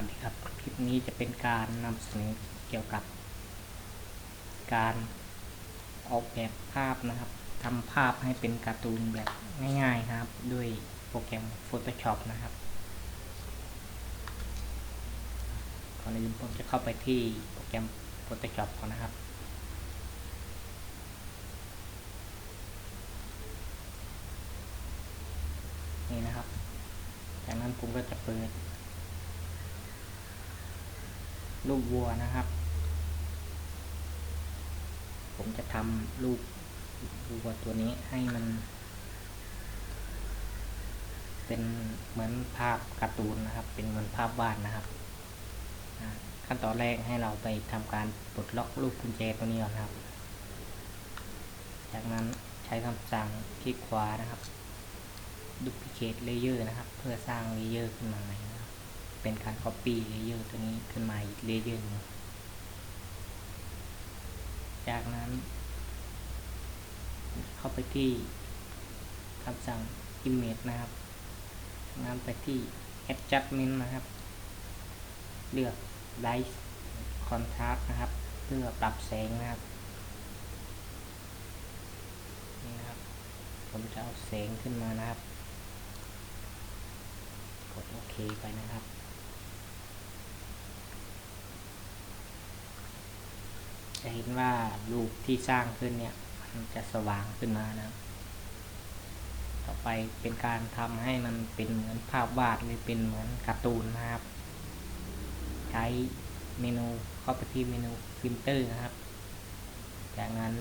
วัสดีครับ คลิปนี้จะเป็นการนำเสนอเกี่ยวกับ การออกแบบภาพนะครับทำภาพให้เป็นการ์ตูนแบบง่ายๆนะครับ ด้วยโปรแกรม Photoshop นะครับก่อนอื่นผมจะเข้าไปที่โปรแกรม Photoshop ก่อนนะครับ นี่นะครับ จากนั้นผมก็จะเปิด รูปวัวนะครับ ผมจะทำรูปวัวตัวนี้ให้มัน เป็นเหมือนภาพการ์ตูนนะครับ เป็นเหมือนภาพวาดนะครับ ขั้นตอนแรกให้เราไปทำการปลดล็อกรูปกุญแจตัวนี้ก่อนครับ จากนั้นใช้คำสั่งคลิกขวานะครับ duplicate layer นะครับ เพื่อสร้าง layer ขึ้นมาใหม่ เป็นการ copy layer ตัวนี้ขึ้นมาอีก layer หนึงจากนั้น เข้าไปที่คำสั่ง image นะครับจากนั้นไปที่ adjustment นะครับ เลือก light contrast นะครับ เพื่อปรับแสงนะครับนี่นะครับ ผมจะเอาแสงขึ้นมานะครับ กดโอเคไปนะครับ จะเห็นว่ารูปที่สร้างขึ้นเนี่ย มันจะสว่างขึ้นมานะ ต่อไปเป็นการทำให้มันเป็นเหมือนภาพวาดหรือเป็นเหมือนการ์ตูนนะครับ ใช้เมนูเข้าไปที่เมนูฟิลเตอร์นะครับ จากนั้น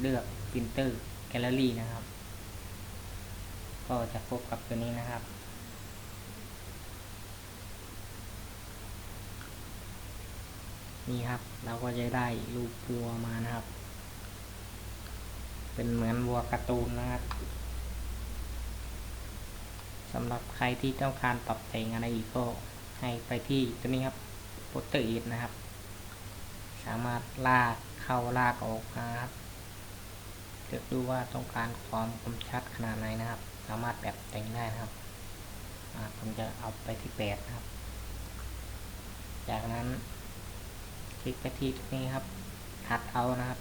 เลือกฟิลเตอร์แกลเลอรี่นะครับ ก็จะพบกับตัวนี้นะครับ นี่ครับ เราก็จะได้รูปวัวมานะครับ เป็นเหมือนวัวการ์ตูนนะครับสำหรับใครที่ต้องการปรับแต่งอะไรอีกก็ให้ไปที่ตัวนี้ครับโปสเตอร์อีทนะครับ สามารถลากเข้าลากออกนะครับเลือกดูว่าต้องการความคมชัดขนาดไหนนะครับ สามารถแบบแต่งได้นะครับผมจะเอาไปที่แปดนะครับ จากนั้น คลิกไปที่ตรงนี้ครับคัดเอานะครับ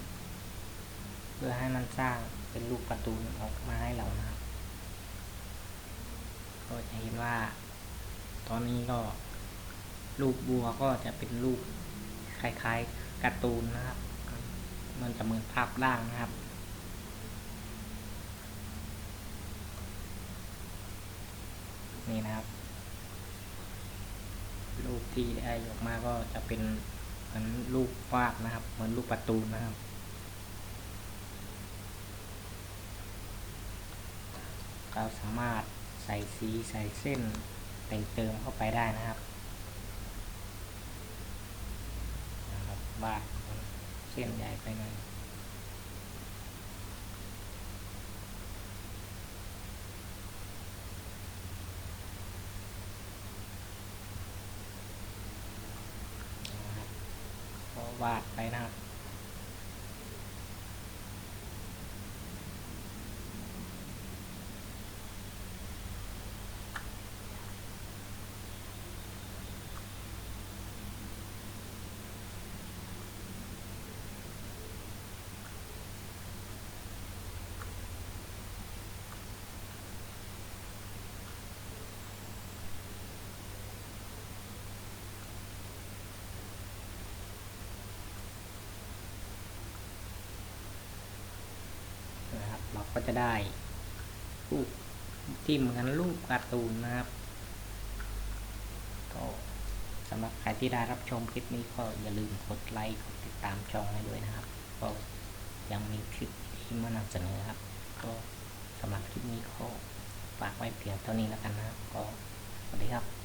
เพื่อให้มันสร้างเป็นรูปการ์ตูออกมาให้เรานะครับ ก็จะเห็นว่า ตอนนี้ก็รูปบัวก็จะเป็นรูปคล้ายๆการ์ตูนนะครับ มันจะเหมือนภาพล่างนะครับ นี่นะครับ รูปที่ได้ออกมาก็จะเป็น เหมือนรูปวาดนะครับ เหมือนลูกประตูนนะครับ เราสามารถใส่สีใส่เส้นแต่งเติมเข้าไปได้นะครับนะครับวาดเส้นใหญ่ไปหน่อยนะครับก็ วาดไปนะครับ เราก็จะได้รูปที่เหมือนรูปการ์ตูนนะครับก็สำหรับใครที่ได้รับชมคลิปนี้ก็อย่าลืมกดไลค์กดติดตามช่องให้ด้วยนะครับ ก็ยังมีคลิปที่มานำเสนอครับ ก็สำหรับคลิปนี้ก็ฝากไว้เพียงเท่านี้แล้วกันนะครับก็สวัสดีครับ